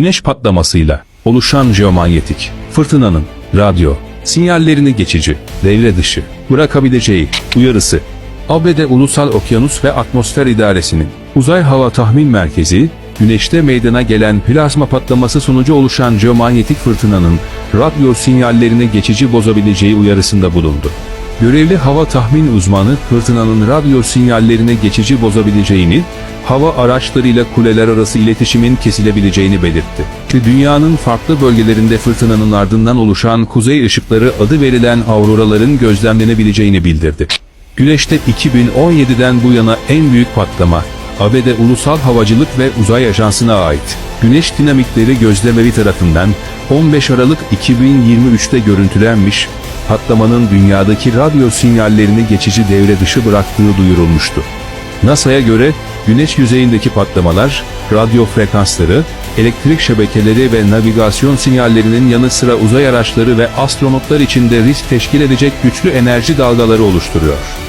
Güneş patlamasıyla oluşan jeomanyetik fırtınanın radyo sinyallerini geçici, devre dışı bırakabileceği uyarısı. ABD Ulusal Okyanus ve Atmosfer İdaresi'nin Uzay Hava Tahmin Merkezi, Güneşte meydana gelen plazma patlaması sonucu oluşan jeomanyetik fırtınanın radyo sinyallerini geçici bozabileceği uyarısında bulundu. Görevli hava tahmin uzmanı fırtınanın radyo sinyallerini geçici bozabileceğini, hava araçlarıyla kuleler arası iletişimin kesilebileceğini belirtti. Dünyanın farklı bölgelerinde fırtınanın ardından oluşan kuzey ışıkları adı verilen auroraların gözlemlenebileceğini bildirdi. Güneşte 2017'den bu yana en büyük patlama, ABD Ulusal Havacılık ve Uzay Ajansı'na ait. Güneş dinamikleri gözlemevi tarafından 15 Aralık 2023'te görüntülenmiş, patlamanın dünyadaki radyo sinyallerini geçici devre dışı bıraktığı duyurulmuştu. NASA'ya göre güneş yüzeyindeki patlamalar, radyo frekansları, elektrik şebekeleri ve navigasyon sinyallerinin yanı sıra uzay araçları ve astronotlar için de risk teşkil edecek güçlü enerji dalgaları oluşturuyor.